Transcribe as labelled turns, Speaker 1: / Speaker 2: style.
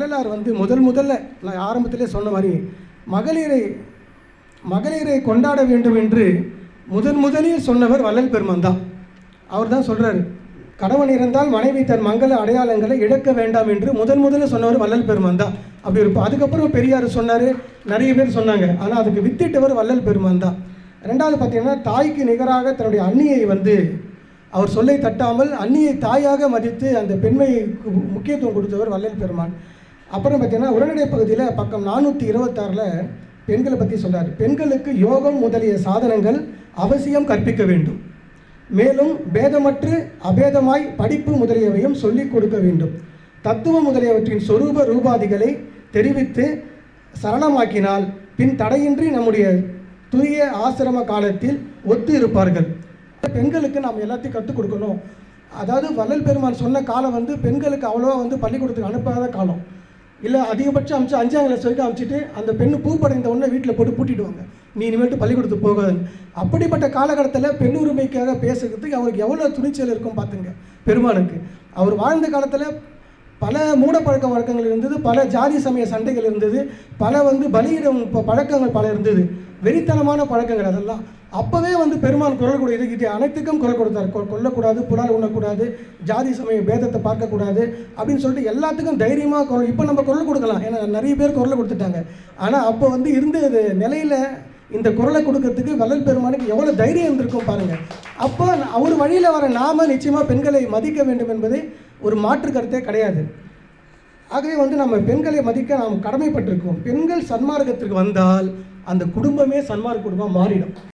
Speaker 1: வள்ளலார் வந்து முதல் முதல்ல நான் ஆரம்பத்திலே சொன்ன மாதிரி மகளிரை மகளிரை கொண்டாட வேண்டும் என்று முதன் முதலில் சொன்னவர் வள்ளல் பெருமான் தான். அவர் தான் சொல்கிறார் கணவன் இருந்தால் மனைவி தன் மங்கள அடையாளங்களை இழக்க வேண்டாம் என்று முதன் முதல்ல சொன்னவர் வள்ளல் பெருமான் தான். அப்படி இருப்போம் அதுக்கப்புறம் பெரியார் சொன்னார் நிறைய பேர் சொன்னாங்க ஆனால் அதுக்கு வித்திட்டவர் வள்ளல் பெருமான் தான். ரெண்டாவது பார்த்தீங்கன்னா தாய்க்கு நிகராக தன்னுடைய அண்ணியை வந்து அவர் சொல்லை தட்டாமல் அன்னியை தாயாக மதித்து அந்த பெண்மைக்கு முக்கியத்துவம் கொடுத்தவர் வள்ளல் பெருமான். அப்புறம் பார்த்தீங்கன்னா உடனடி பகுதியில் பக்கம் நானூற்றி இருபத்தாறில் பெண்களை பற்றி சொல்கிறார் பெண்களுக்கு யோகம் முதலிய சாதனங்கள் அவசியம் கற்பிக்க வேண்டும். மேலும் பேதமற்று அபேதமாய் படிப்பு முதலியவையும் சொல்லிக் கொடுக்க வேண்டும். தத்துவம் முதலியவற்றின் சொரூப ரூபாதிகளை தெரிவித்து சரணமாக்கினால் பின் தடையின்றி நம்முடைய துரிய ஆசிரம காலத்தில் ஒத்து இருப்பார்கள். பெண்களுக்கு நாம் எல்லாத்தையும் கற்றுக் கொடுக்கணும். அதாவது வள்ளல் பெருமான் சொன்ன காலம் வந்து பெண்களுக்கு அவ்வளோவா வந்து பள்ளிக்கூடத்துக்கு அனுப்பாத காலம். இல்லை அதிகபட்சம் அமிச்சு அஞ்சாம் கிளாஸ் வரைக்கும் அமிச்சிட்டு அந்த பெண்ணு பூ படைந்த உடனே வீட்டில் போட்டு பூட்டிடுவாங்க. நீ இனிமேட்டு பள்ளிக்கூடத்துக்கு போகாதுன்னு அப்படிப்பட்ட காலகட்டத்தில் பெண் உரிமைக்காக பேசுகிறதுக்கு அவருக்கு எவ்வளோ துணிச்சல் இருக்கும் பார்த்துங்க பெருமானுக்கு அவர் வாழ்ந்த காலத்தில் பல மூடப்பழக்க வழக்கங்கள் இருந்தது பல ஜாதி சமய சண்டைகள் இருந்தது பல வந்து பலியிடும் பழக்கங்கள் பல இருந்தது. வெறித்தனமான பழக்கங்கள் அதெல்லாம். அப்போவே வந்து பெருமான் குரல் கொடு இது அனைத்துக்கும் குரல் கொடுத்தார். கொல்லக்கூடாது புலால் உண்ணக்கூடாது ஜாதி சமய பேதத்தை பார்க்கக்கூடாது அப்படின்னு சொல்லிட்டு எல்லாத்துக்கும் தைரியமாக குரல் இப்போ நம்ம குரல் கொடுக்கலாம். ஏன்னா நிறைய பேர் குரல் கொடுத்துட்டாங்க. ஆனால் அப்போ வந்து இருந்த நிலையில் இந்த குரலை கொடுக்கறதுக்கு வள்ளல் பெருமானுக்கு எவ்வளோ தைரியம் இருந்திருக்கும் பாருங்கள் அப்போ அவர் வழியில் வர நாம நிச்சயமாக பெண்களை மதிக்க வேண்டும் என்பது ஒரு மாற்று கருத்தே கிடையாது. ஆகவே வந்து நம்ம பெண்களை மதிக்க நாம் கடமைப்பட்டிருக்கோம். பெண்கள் சன்மார்க்கத்திற்கு வந்தால் அந்த குடும்பமே சன்மார்க்க குடும்பம் மாறிடும்.